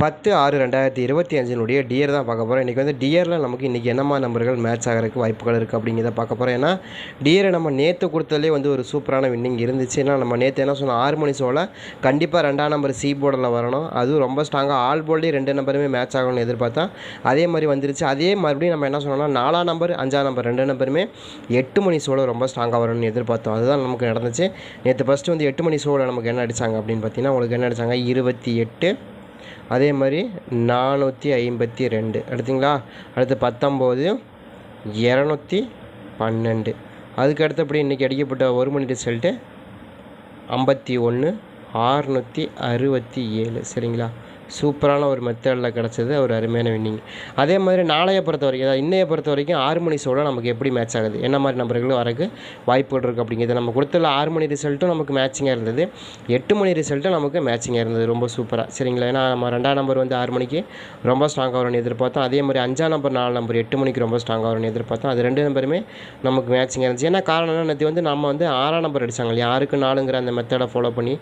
பத்து ஆறு ரெண்டாயிரத்தி இருபத்தி அஞ்சினுடைய டியர் தான் பார்க்க போகிறோம் இன்றைக்கி வந்து டியரில் நமக்கு இன்றைக்கி என்னமா நம்பர்கள் மேட்ச் ஆகிறதுக்கு வாய்ப்புகள் இருக்குது அப்படிங்கிறத பார்க்க போகிறோம் ஏன்னா டியரை நம்ம நேற்று கொடுத்ததுலேயே வந்து ஒரு சூப்பரான வின்னிங் இருந்துச்சு. ஏன்னா நம்ம நேற்று என்ன சொன்னோம்? ஆறு மணி ஷோவில் கண்டிப்பாக ரெண்டாம் நம்பர் சி போர்டில் வரணும். அதுவும் ரொம்ப ஸ்ட்ராங்காக ஆல் போர்ட்லேயே ரெண்டு நம்பருமே மேட்ச் ஆகணும்னு எதிர்பார்த்தா அதே மாதிரி வந்துருச்சு. அதே மறுபடியும் நம்ம என்ன சொன்னோம்னா நாலாம் நம்பர் அஞ்சாம் நம்பர் ரெண்டு நம்பருமே எட்டு மணி ஷோவில் ரொம்ப ஸ்ட்ராங்காக வரணும்னு எதிர்பார்த்தோம். அதுதான் நமக்கு நடந்துச்சு. நேற்று ஃபஸ்ட்டு வந்து எட்டு மணி ஷோவில் நமக்கு என்ன அடித்தாங்க அப்படின்னு பார்த்தீங்கன்னா உங்களுக்கு என்ன அடித்தாங்க இருபத்தி எட்டு அதே மாதிரி நானூற்றி ஐம்பத்தி ரெண்டு. அடுத்துங்களா? அடுத்து பத்தொம்போது இரநூத்தி பன்னெண்டு. அதுக்கு அடுத்தபடி இன்றைக்கி அடிக்கப்பட்ட ஒரு மணி ரிசல்ட்டு? ஐம்பத்தி ஒன்று ஆறுநூற்றி அறுபத்தி ஏழு. சரிங்களா? சூப்பரான ஒரு மெத்தடில் கிடச்சது ஒரு அருமையான வின்னிங் அதே மாதிரி நாளைய பொறுத்த வரைக்கும் அதாவது இன்னைய பொறுத்த வரைக்கும் ஆறு மணி ஷோவில் நமக்கு எப்படி மேட்ச் ஆகுது? என்ன மாதிரி நம்பர்களும் வரக்கு வாய்ப்புகள் இருக்குது அப்படிங்கிறது நம்ம கொடுத்துள்ள ஆறு மணி ரிசல்ட்டும் நமக்கு மேட்சிங்காக இருந்தது. எட்டு மணி ரிசல்ட்டும் நமக்கு மேட்சிங்காக இருந்தது. ரொம்ப சூப்பராக சரிங்களா? ஏன்னா நம்ம ரெண்டாம் நம்பர் வந்து ஆறு மணிக்கு ரொம்ப ஸ்ட்ராங்காக வரும்னு எதிர்பார்த்தோம். அதே மாதிரி அஞ்சாம் நம்பர் நாலு நம்பர் எட்டு மணிக்கு ரொம்ப ஸ்ட்ராங்காக வரும்னு எதிர்பார்த்தோம். அது ரெண்டு நம்பருமே நமக்கு மேட்சிங்காக இருந்துச்சு. ஏன்னா காரணம் என்ன வந்து நம்ம வந்து ஆறாம் நம்பர் அடித்தாங்க இல்லையா? ஆறுக்கு நாலுங்கிற அந்த மெத்தடை ஃபாலோ பண்ணி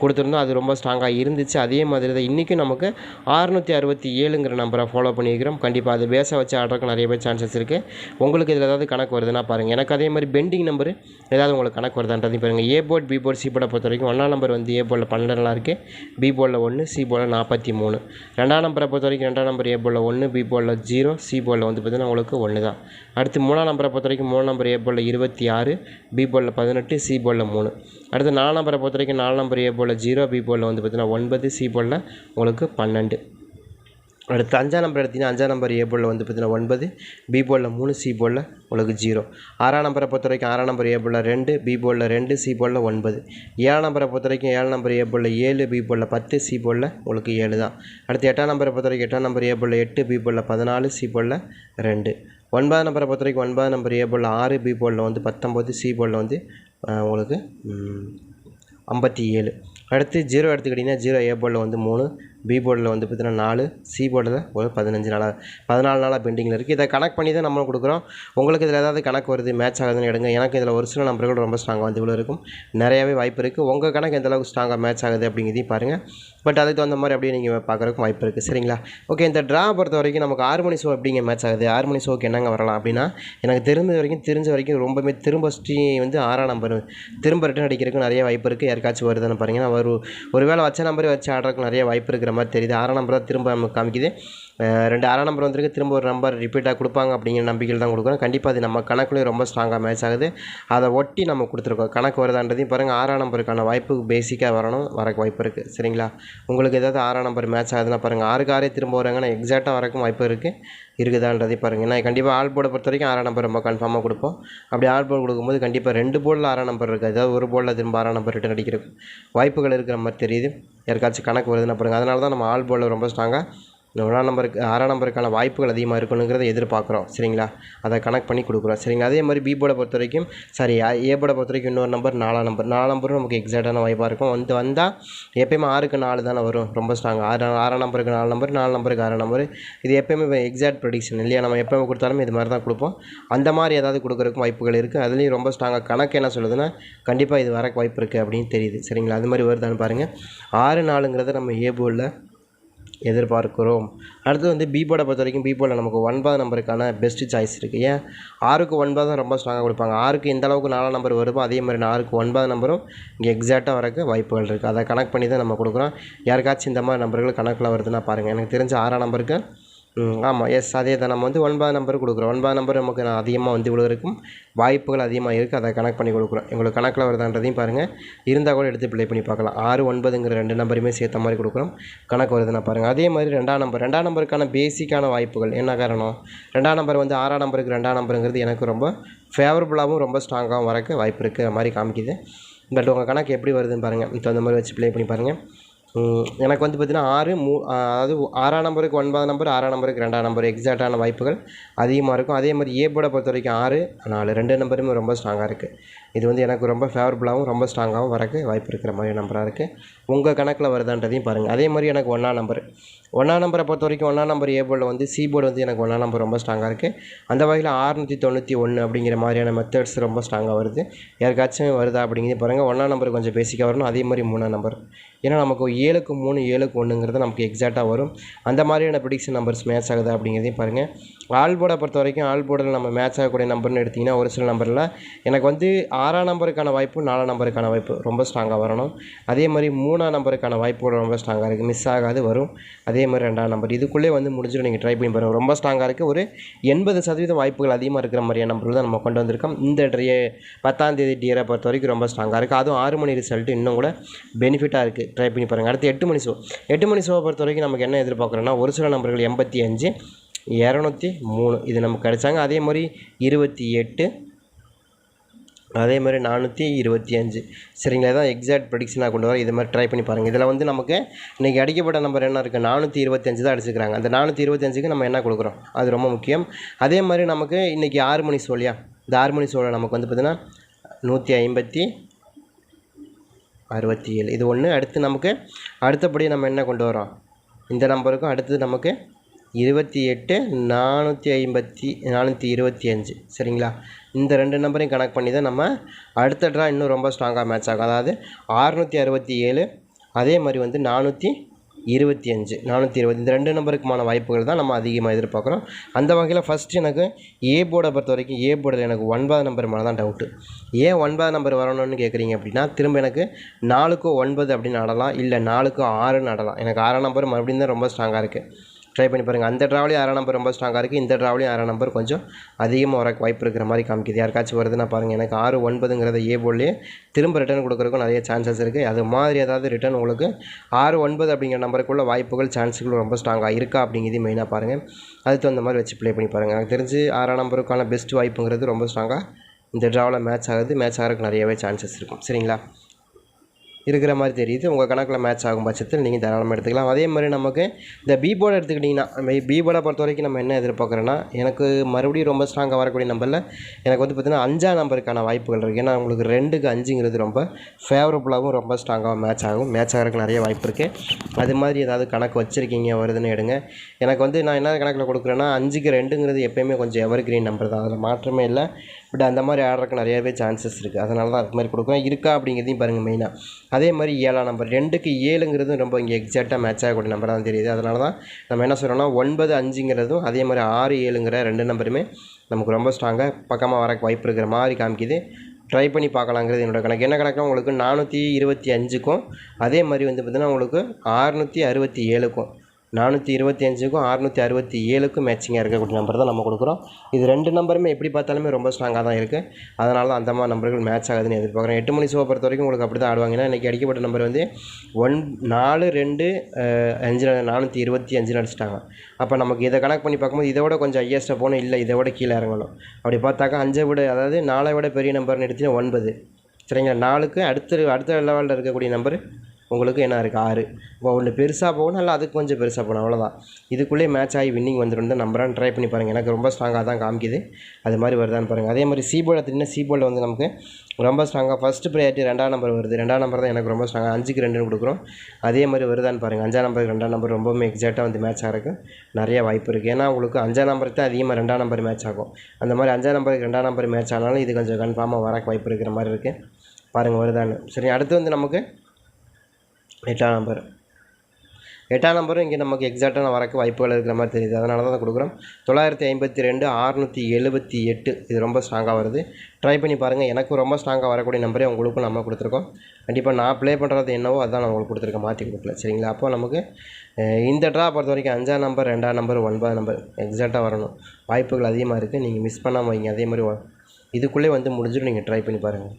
கொடுத்துருந்தோம். அது ரொம்ப ஸ்ட்ராங்காக இருந்துச்சு. அதே மாதிரி தான் இன்றைக்கும் நம்ம நமக்கு ஆறுநூற்றி அறுபத்தி ஏழுங்கிற நம்பரை ஃபாலோ பண்ணியிருக்கிறோம் கண்டிப்பாக அது பேச வச்சு ஆடுறதுக்கு நிறைய பேர் சான்சஸ் இருக்குது உங்களுக்கு இதில் ஏதாவது கணக்கு வருதுன்னா பாருங்கள் எனக்கு அதே மாதிரி பெண்டிங் நம்பர் ஏதாவது உங்களுக்கு கணக்கு வருதான்றதையும் பாருங்கள் A board B board C போர்டை பொறுத்த வரைக்கும் ஒன்றாம் நம்பர் வந்து ஏ போர்டில் பன்னெண்டுலாம் இருக்குது பி போர்டில் ஒன்று சி போர்டில் நாற்பத்தி மூணு ரெண்டாம் நம்பரை பொறுத்த வரைக்கும் ரெண்டாம் நம்பர் ஏ போர்டில் ஒன்று பி போர்டில் ஜீரோ சி போர்டில் வந்து பார்த்திங்கன்னா உங்களுக்கு ஒன்று தான் அடுத்து மூணாம் நம்பரை பொறுத்த வரைக்கும் மூணு நம்பர் ஏ போர்டில் இருபத்தி ஆறு பி போலில் பதினெட்டு சி போலில் மூணு அடுத்து நாலு நம்பரை பொறுத்த வரைக்கும் நாலு நம்பர் ஏ போர்டில் ஜீரோ பி போலில் வந்து பார்த்தீங்கன்னா ஒன்பது சி போலில் உங்களுக்கு பன்னெண்டு அடுத்து அஞ்சாம் நம்பர் எடுத்தீங்கன்னா அஞ்சாம் நம்பர் ஏ போலில் வந்து பார்த்தீங்கன்னா ஒன்பது பி போலில் மூணு சி போலில் உங்களுக்கு ஜீரோ ஆறாம் நம்பரை பொறுத்த வரைக்கும் ஆறாம் நம்பர் ஏ போலில் ரெண்டு பி போலில் ரெண்டு சி போலில் ஒன்பது ஏழாம் நம்பரை பொறுத்த வரைக்கும் ஏழாம் நம்பர் ஏ போலில் ஏழு பி போலில் பத்து சி போலில் உங்களுக்கு ஏழு தான் அடுத்து எட்டாம் நம்பரை பொறுத்த வரைக்கும் எட்டாம் நம்பர் ஏ போலில் எட்டு பி போலில் பதினாலு சி போலில் ரெண்டு ஒன்பதாம் நம்பரை பொறுத்த வரைக்கும் ஒன்பதாம் நம்பர் ஏ போலில் ஆறு பி போலில் வந்து பத்தொம்போது சி போலில் வந்து உங்களுக்கு ஐம்பத்தி ஏழு அடுத்து ஜீரோ எடுத்துக்கிட்டிங்கன்னா ஜீரோ ஏ போலில் வந்து மூணு பி போர்டில் வந்து பார்த்தீங்கன்னா நாலு சி போர்டில் ஒரு பதினஞ்சு நாளாக பதினாலு நாளாக பெண்டிங்கில் இருக்குது இதை கனெக்ட் பண்ணி தான் நம்ம கொடுக்குறோம். உங்களுக்கு இதில் ஏதாவது கணக்கு வருது மேட்ச் ஆகுதுன்னு எடுங்க. எனக்கு இதில் ஒரு சில நம்பர்கள் ரொம்ப ஸ்ட்ராங்காக வந்து இவ்வளோ இருக்கும். நிறையாவே வாய்ப்பு இருக்குது உங்கள் கணக்கு எந்த அளவுக்கு ஸ்ட்ராங்காக மேட்ச் ஆகுது அப்படிங்கிறதையும் பாருங்கள் பட் அதுக்கு தகுந்த மாதிரி அப்படியே நீங்கள் பார்க்குறதுக்கும் வாய்ப்பு இருக்குது சரிங்களா? ஓகே இந்த ட்ரா பொறுத்த வரைக்கும் நமக்கு ஆறு மணி ஷோ அப்படிங்க மேட்ச் ஆகுது? ஆறு மணி ஷோக்கு என்னங்க வரலாம் அப்படின்னா எனக்கு தெரிஞ்ச வரைக்கும் தெரிஞ்ச வரைக்கும் ரொம்பவே திரும்ப ஸ்ட்ரீ வந்து ஆறாம் நம்பர் திரும்ப ரிட்டன் அடிக்கிறதுக்கு நிறைய வாய்ப்பு இருக்குது யாருக்காச்சும் வருதுன்னு பாருங்கன்னா ஒரு ஒருவேளை வச்ச நம்பரே வச்சு ஆடுறதுக்கு நிறைய வாய்ப்பு இருக்கிற மாதிரி தெரியுது. ஆறாம் நம்பர் தான் திரும்ப நமக்கு காமிக்குது. ரெண்டு ஆறாம் நம்பர் வந்திருக்கு. திரும்ப ஒரு நம்பர் ரிப்பீட்டாக கொடுப்பாங்க அப்படிங்கிற நம்பிக்கையில் தான் கொடுக்குறோம். கண்டிப்பாக அது நம்ம கணக்குலேயும் ரொம்ப ஸ்ட்ராங்காக மேட்ச் ஆகுது. அதை ஒட்டி நம்ம கொடுத்துருக்கோம். கணக்கு வருதான்றதையும் பாருங்கள் ஆறாம் நம்பருக்கான வாய்ப்பு பேசிக்காக வரணும். வரக்கு வாய்ப்பு இருக்குது சரிங்களா? உங்களுக்கு ஏதாவது ஆறாம் நம்பர் மேட்ச் ஆகுதுன்னா பாருங்கள் ஆறுக்கு ஆறே திரும்ப வராங்கன்னா எக்ஸாக்டாக வரக்கும் வாய்ப்பு இருக்குது இருக்குதான்றதை பாருங்கள் நான் கண்டிப்பாக ஆல் போர்டை பொறுத்த வரைக்கும் ஆறாம் நம்பர் நம்ம கன்ஃபார்மாக கொடுப்போம். அப்படி ஆல் போர்டு கொடுக்கும்போது கண்டிப்பாக ரெண்டு போர்டில் ஆறாம் நம்பர் இருக்குது அதாவது ஒரு போர்டில் திரும்ப ஆறாம் நம்பர் ரிட்டன் அடிக்கிறதுக்கு வாய்ப்புகள் இருக்கிற மாதிரி தெரியுது. யாருக்காச்சும் கணக்கு வருதுன்னா பாருங்கள் அதனால தான் நம்ம ஆல் போர்டில் ரொம்ப ஸ்ட்ராங்காக ஒன்றாம் நம்பருக்கு ஆறாம் நம்பருக்கான வாய்ப்புகள் அதிகமாக இருக்கணுங்கிறத எதிர்பார்க்குறோம். சரிங்களா? அதை கனெக்ட் பண்ணி கொடுக்குறோம். சரிங்களா? அதே மாதிரி பி போர்டை பொறுத்த வரைக்கும் சாரி ஏ போர்டை பொறுத்த வரைக்கும் இன்னொரு நம்பர் நாலாம் நம்பர் நாலாம் நம்பரும் நமக்கு எக்ஸாக்டான வாய்ப்பாக இருக்கும். வந்து வந்தால் எப்பயுமே ஆறுக்கு நாலு தானே வரும். ரொம்ப ஸ்ட்ராங் ஆறு ஆறாம் நம்பருக்கு நாலு நம்பர் நாலு நம்பருக்கு ஆறாம் நம்பர் இது எப்பயுமே எக்ஸாக்ட் ப்ரொடிக்ஷன் இல்லையா? நம்ம எப்போ கொடுத்தாலும் இது மாதிரி தான் கொடுப்போம். அந்த மாதிரி ஏதாவது கொடுக்குறதுக்கும் வாய்ப்புகள் இருக்குது அதுலேயும் ரொம்ப ஸ்ட்ராங்காக கணக்கு என்ன சொல்லுதுன்னா கண்டிப்பாக இது வரக்கு வாய்ப்பு இருக்குது அப்படின்னு தெரியுது. சரிங்களா? அது மாதிரி வருதான்னு பாருங்கள் ஆறு நாலுங்கிறத நம்ம ஏ போர்டில் எதிர்பார்க்கிறோம். அடுத்து வந்து பீபோட பொறுத்த வரைக்கும் பீபோவில் நமக்கு ஒன்பது நம்பருக்கான பெஸ்ட்டு சாய்ஸ் இருக்குது ஏன்? ஆறுக்கு ஒன்பது தான் ரொம்ப ஸ்ட்ராங்காக கொடுப்பாங்க. ஆறுக்கு எந்த அளவுக்கு நாலாம் நம்பர் வருமோ அதே மாதிரி ஆறுக்கு ஒன்பது நம்பரும் இங்கே எக்ஸாக்டாக வரக்கு வாய்ப்புகள் இருக்குது அதை கனெக்ட் பண்ணி தான் நம்ம கொடுக்குறோம். யாருக்காச்சும் இந்த மாதிரி நம்பர்கள் கணக்கில் வருதுன்னா பாருங்கள் எனக்கு தெரிஞ்ச ஆறாம் நம்பருக்கு ம். ஆமாம் எஸ் அதே தான். நம்ம வந்து ஒன்பது நம்பர் கொடுக்குறோம். ஒன்பது நம்பர் நமக்கு அதிகமாக வந்து இவ்வளோ இருக்கும். வாய்ப்புகள் அதிகமாக இருக்குது அதை கனெக்ட் பண்ணி கொடுக்குறோம். எங்களுக்கு கணக்கில் வருதான்றதையும் பாருங்கள் இருந்தால் கூட எடுத்து ப்ளே பண்ணி பார்க்கலாம். ஆறு ஒன்பதுங்கிற ரெண்டு நம்பருமே சேர்த்த மாதிரி கொடுக்குறோம். கணக்கு வருதுன்னா பாருங்கள் அதே மாதிரி ரெண்டாம் நம்பர். ரெண்டாம் நம்பருக்கான பேசிக்கான வாய்ப்புகள். என்ன காரணம்? ரெண்டாம் நம்பர் வந்து ஆறாம் நம்பருக்கு ரெண்டாம் நம்பருங்கிறது எனக்கு ரொம்ப ஃபேவரபுளாகவும் ரொம்ப ஸ்ட்ராங்காகவும் வரக்கு வாய்ப்பு இருக்கிற மாதிரி காமிக்குது. பட் உங்கள் கணக்கு எப்படி வருதுன்னு பாருங்கள் இப்போ அந்த மாதிரி வச்சு ப்ளே பண்ணி பாருங்கள் எனக்கு வந்து பார்த்தீங்கன்னா ஆறு மூ அதாவது ஆறாம் நம்பருக்கு ஒன்பதாம் நம்பர் ஆறாம் நம்பருக்கு ரெண்டாம் நம்பர் எக்ஸாக்டான வாய்ப்புகள் அதிகமாக இருக்கும். அதே மாதிரி ஏ போர்டை பொறுத்த வரைக்கும் ஆறு நாலு ரெண்டு நம்பருமே ரொம்ப ஸ்ட்ராங்காக இருக்குது இது வந்து எனக்கு ரொம்ப ஃபேவரபுளாகவும் ரொம்ப ஸ்ட்ராங்காகவும் வரக்கு வாய்ப்பு இருக்கிற மாதிரி நம்பராக இருக்குது உங்கள் கணக்கில் வருதான்றதையும் பாருங்கள் அதே மாதிரி எனக்கு ஒன்றாம் நம்பர். ஒன்றாம் நம்பரை பொறுத்த வரைக்கும் ஒன்றாம் நம்பர் ஏ போர்டில் வந்து சி போர்டு வந்து எனக்கு ஒன்றாம் நம்பர் ரொம்ப ஸ்ட்ராங்காக இருக்குது அந்த வகையில் ஆறுநூற்றி தொண்ணூற்றி ஒன்று அப்படிங்கிற மாதிரியான மெத்தட்ஸ் ரொம்ப ஸ்ட்ராங்காக வருது. யாருக்காச்சும் வருதா அப்படிங்கிறது பாருங்கள் ஒன்றாம் நம்பர் கொஞ்சம் பேசிக்காக வரணும். அதே மாதிரி மூணாம் நம்பர். ஏன்னா நமக்கு ஏழுக்கு மூணு ஏழுக்கு ஒன்றுங்கிறது நமக்கு எக்ஸாக்டாக வரும். அந்த மாதிரியான ப்ரிடிக்ஷன் நம்பர்ஸ் மேட்ச் ஆகுது அப்படிங்கிறதையும் பாருங்கள் ஆல் போர்டை பொறுத்த வரைக்கும் ஆல் போர்டில் நம்ம மேட்ச் ஆகக்கூடிய நம்பர்னு எடுத்திங்கன்னா ஒரு சில நம்பரில் எனக்கு வந்து ஆறாம் நம்பருக்கான வாய்ப்பு நாலாம் நம்பருக்கான வாய்ப்பு ரொம்ப ஸ்ட்ராங்காக வரணும். அதே மாதிரி மூணாம் நம்பருக்கான வாய்ப்பு ரொம்ப ஸ்ட்ராங்காக இருக்குது மிஸ் ஆகாது வரும். அதே மாதிரி ரெண்டாம் நம்பர் இதுக்குள்ளே வந்து முடிஞ்சிடும். நீங்கள் ட்ரை பண்ணி பாருங்கள் ரொம்ப ஸ்ட்ராங்காக இருக்குது ஒரு எண்பது சதவீத வாய்ப்புகள் அதிகமாக இருக்கிற மாதிரியான நம்பர்கள் தான் நம்ம கொண்டு வந்திருக்கோம். இந்த ட்ரே பத்தாம் தேதி டியரை பொறுத்த வரைக்கும் ரொம்ப ஸ்ட்ராங்காக இருக்குது அதுவும் ஆறு மணி ரிசல்ட் இன்னும் கூட பெனிஃபிட்டாக இருக்குது ட்ரை பண்ணி பாருங்கள் அடுத்து எட்டு மணி ஷோ எட்டு மணி ஷோவை பொறுத்த வரைக்கும் நமக்கு என்ன எதிர்பார்க்குறோன்னா ஒரு சில நம்பர்கள் எண்பத்தி அஞ்சு இரநூத்தி மூணு. இது நமக்கு கிடைச்சாங்க. அதே மாதிரி இருபத்தி எட்டு. அதே மாதிரி நானூற்றி இருபத்தி அஞ்சு. சரிங்களா? இதான் எக்ஸாக்ட் ப்ரெடிக்ஷனாக கொண்டு வர இது மாதிரி ட்ரை பண்ணி பாருங்கள் இதில் வந்து நமக்கு இன்றைக்கி அடிக்கப்பட்ட நம்பர் என்ன இருக்குது நானூற்றி இருபத்தஞ்சு தான் அடிச்சுக்கிறாங்க அந்த நானூற்றி இருபத்தஞ்சுக்கு நம்ம என்ன கொடுக்குறோம்? அது ரொம்ப முக்கியம். அதே மாதிரி நமக்கு இன்றைக்கி ஆறு மணி சோழியா? இந்த ஆறு மணி சோழ நமக்கு வந்து பார்த்திங்கன்னா நூற்றி ஐம்பத்தி அறுபத்தி ஏழு. இது ஒன்று அடுத்து நமக்கு அடுத்தபடி நம்ம என்ன கொண்டு வரோம்? இந்த நம்பருக்கும் அடுத்தது நமக்கு இருபத்தி எட்டு நானூற்றி ஐம்பத்தி நானூற்றி இருபத்தி அஞ்சு. சரிங்களா? இந்த ரெண்டு நம்பரையும் கனெக்ட் பண்ணி தான் நம்ம அடுத்த ட்ரா இன்னும் ரொம்ப ஸ்ட்ராங்காக மேட்ச் ஆகும். அதாவது ஆறுநூற்றி அறுபத்தி ஏழு அதே மாதிரி வந்து நானூற்றி இருபத்தி அஞ்சு நானூற்றி இருபது. இந்த ரெண்டு நம்பருக்குமான வாய்ப்புகள் தான் நம்ம அதிகமாக எதிர்பார்க்குறோம். அந்த வகையில் ஃபஸ்ட்டு எனக்கு ஏ போர்டை பொறுத்த வரைக்கும் ஏ போர்டில் எனக்கு ஒன்பது நம்பர் மேலே தான் டவுட்டு ஏன் ஒன்பது நம்பர் வரணும்னு கேட்குறீங்க அப்படின்னா திரும்ப எனக்கு நாலுக்கு ஒன்பது அப்படின்னு ஆடலாம் இல்லை நாலுக்கு ஆறுன்னு ஆடலாம் எனக்கு ஆறாம் நம்பர் மறுபடியும் தான் ரொம்ப ஸ்ட்ராங்காக இருக்குது ட்ரை பண்ணி பாருங்கள் அந்த ட்ராவலையும் ஆறாம் நம்பர் ரொம்ப ஸ்ட்ராங்காக இருக்குது இந்த ட்ராவலையும் ஆறாம் நம்பர் கொஞ்சம் அதிகமாக வர வாய்ப்பு இருக்கிற மாதிரி காமிக்குது. யாருக்காச்சும் வருதுன்னா பாருங்கள் எனக்கு ஆறு ஒன்பதுங்கிறத ஏ போர்ட்லேயே திரும்ப ரிட்டர்ன் கொடுக்குறக்கும் நிறைய சான்சஸ் இருக்குது அது மாதிரி ஏதாவது ரிட்டர்ன் உங்களுக்கு ஆறு ஒன்பது அப்படிங்கிற நம்பருக்குள்ள வாய்ப்புகள் சான்ஸுகள் ரொம்ப ஸ்ட்ராங்காக இருக்கா அப்படிங்கிறது மெயினாக பாருங்கள் அதுக்கு தகுந்த மாதிரி வச்சு ப்ளே பண்ணி பாருங்கள் எனக்கு தெரிஞ்சு ஆறாம் நம்பருக்கான பெஸ்ட் வாய்ப்புங்கிறது ரொம்ப ஸ்ட்ராங்காக இந்த ட்ராவில் மேட்ச் ஆகுது. மேட்ச் ஆகிறதுக்கு நிறையவே சான்சஸ் இருக்கும். சரிங்களா? இருக்கிற மாதிரி தெரியுது. உங்கள் கணக்கில் மேட்ச் ஆகும் பட்சத்தில் நீங்கள் தாராளமாக எடுத்துக்கலாம். அதே மாதிரி நமக்கு இந்த பி போர்டை எடுத்துக்கிட்டிங்கன்னா பி போர்டை பொறுத்த வரைக்கும் நம்ம என்ன எதிர்பார்க்குறோன்னா எனக்கு மறுபடியும் ரொம்ப ஸ்ட்ராங்காக வரக்கூடிய நம்பரில் எனக்கு வந்து பார்த்திங்கன்னா அஞ்சாம் நம்பருக்கான வாய்ப்புகள் இருக்குது ஏன்னா உங்களுக்கு ரெண்டுக்கு அஞ்சுங்கிறது ரொம்ப ஃபேவரபுளாகவும் ரொம்ப ஸ்ட்ராங்காகவும் மேட்ச் ஆகும். மேட்ச் ஆகிறதுக்கு நிறைய வாய்ப்பு இருக்குது அது மாதிரி ஏதாவது கணக்கு வச்சுருக்கீங்க வருதுன்னு எடுங்க. எனக்கு வந்து நான் என்ன கணக்கில் கொடுக்குறேன்னா அஞ்சுக்கு ரெண்டுங்கிறது எப்போயுமே கொஞ்சம் எவர் கிரீன் நம்பர் தான். அதில் மாற்றமே இல்லை. பட் அந்த மாதிரி ஆடுறதுக்கு நிறையவே சான்சஸ் இருக்குது அதனால தான் அது மாதிரி கொடுக்குறோம். இருக்கா அப்படிங்கிறதையும் பாருங்கள் மெயினாக அதே மாதிரி ஏழாம் நம்பர் ரெண்டுக்கு ஏழுங்கிறதும் ரொம்ப இங்கே எக்ஸாக்டாக மேட்ச் ஆகக்கூடிய நம்பர் தான் தெரியுது. அதனால தான் நம்ம என்ன சொல்கிறோம்னா ஒன்பது அஞ்சுங்கிறதும் அதே மாதிரி ஆறு ஏழுங்கிற ரெண்டு நம்பருமே நமக்கு ரொம்ப ஸ்ட்ராங்காக பக்கமாக வர வாய்ப்பு இருக்கிற மாதிரி காமிக்குது. ட்ரை பண்ணி பார்க்கலாங்கிறது என்னோடய கணக்கு. என்ன கணக்குனா உங்களுக்கு நானூற்றி இருபத்தி அஞ்சுக்கும் அதே மாதிரி வந்து பார்த்திங்கன்னா உங்களுக்கு ஆறுநூற்றி அறுபத்தி ஏழுக்கும். நானூற்றி இருபத்தி அஞ்சுக்கும் அறுநூற்றி அறுபத்தி ஏழுக்கும் மேட்சிங்காக இருக்கக்கூடிய நம்பர் தான் நம்ம கொடுக்குறோம். இது ரெண்டு நம்பருமே எப்படி பார்த்தாலுமே ரொம்ப ஸ்ட்ராங்காக தான் இருக்குது அதனால தான் அந்த மாதிரி நம்பர்கள் மேட்ச் ஆகுதுன்னு எதிர்பார்க்குறேன். எட்டு மணி ஷோவை பொறுத்த வரைக்கும் உங்களுக்கு அப்படி தான் ஆடுவாங்க. ஏன்னா இன்றைக்கி அடிக்கப்பட்ட நம்பர் வந்து ஒன் நாலு ரெண்டு அஞ்சு நானூற்றி இருபத்தி அஞ்சு அடிச்சிட்டாங்க. அப்போ நமக்கு இதை கணக்கு பண்ணி பார்க்கும்போது இதை விட கொஞ்சம் ஹையஸ்ட்டாக போகணும். இல்லை இதை விட கீழே இறங்கணும். அப்படி பார்த்தாக்கா அஞ்சை விட அதாவது நாலை விட பெரிய நம்பர்னு எடுத்தீங்கன்னா ஒன்பது. சரிங்களா? நாலுக்கு அடுத்த அடுத்த லெவலில் இருக்கக்கூடிய நம்பர் உங்களுக்கு என்ன இருக்குது ஆறு. இப்போ ஒன்று பெருசாக போகணும் இல்லை அதுக்கு கொஞ்சம் பெருசாக போகணும். அவ்வளோதான் இதுக்குள்ளேயே மேட்ச் ஆகி வின்னிங் வந்துடும். தான் நம்பரான் ட்ரை பண்ணி பாருங்கள் எனக்கு ரொம்ப ஸ்ட்ராங்காக தான் காமிக்குது. அது மாதிரி வருதான்னு பாருங்கள் அதே மாதிரி சி தின்ன எடுத்திங்கன்னா சி வந்து நமக்கு ரொம்ப ஸ்ட்ராங்காக ஃபஸ்ட்டு ப்ரையாரிட்டி ரெண்டாம் நம்பர் வருது. ரெண்டாம் நம்பர் தான் எனக்கு ரொம்ப ஸ்ட்ராங்காக அஞ்சுக்கு ரெண்டுன்னு கொடுக்குறோம். அதே மாதிரி வருதான்னு பாருங்கள் அஞ்சாம் நம்பருக்கு ரெண்டாம் நம்பர் ரொம்பவுமே எக்ஸாக்டாக வந்து மேட்ச் ஆகிறதுக்கு நிறைய வாய்ப்பு இருக்குது ஏன்னா உங்களுக்கு அஞ்சாம் நம்பருக்கு தான் அதிகமாக ரெண்டாம் நம்பர் மேட்ச் ஆகும். அந்த மாதிரி அஞ்சாம் நம்பருக்கு ரெண்டாம் நம்பர் மேட்ச் ஆனாலும் இது கொஞ்சம் கன்ஃபார்மாக வர வாய்ப்பு இருக்கிற மாதிரி இருக்குது பாருங்கள் வருதான்னு. சரி அடுத்து வந்து நமக்கு எட்டாம் நம்பர். எட்டாம் நம்பரும் இங்கே நமக்கு எக்ஸாக்டான வரக்கு வாய்ப்புகள் இருக்கிற மாதிரி தெரியுது. அதனால தான் கொடுக்குறோம். தொள்ளாயிரத்தி ஐம்பத்தி ரெண்டு அறுநூற்றி எழுபத்தி எட்டு. இது ரொம்ப ஸ்ட்ராங்காக வருது. ட்ரை பண்ணி பாருங்கள் எனக்கும் ரொம்ப ஸ்ட்ராங்காக வரக்கூடிய நம்பரே உங்களுக்கும் நம்ம கொடுத்துருக்கோம். கண்டிப்பாக நான் ப்ளே பண்ணுறது என்னவோ அதான் நான் உங்களுக்கு கொடுத்துருக்கேன் மாற்றி கொடுக்கல. சரிங்களா? அப்போ நமக்கு இந்த ட்ரா பொறுத்த வரைக்கும் அஞ்சாம் நம்பர் ரெண்டாம் நம்பர் ஒன்பதாம் நம்பர் எக்ஸாக்டாக வரணும். வாய்ப்புகள் அதிகமாக இருக்குது நீங்கள் மிஸ் பண்ணாமல் வைங்க. அதே மாதிரி இதுக்குள்ளே வந்து முடிஞ்சிடும். நீங்கள் ட்ரை பண்ணி பாருங்கள்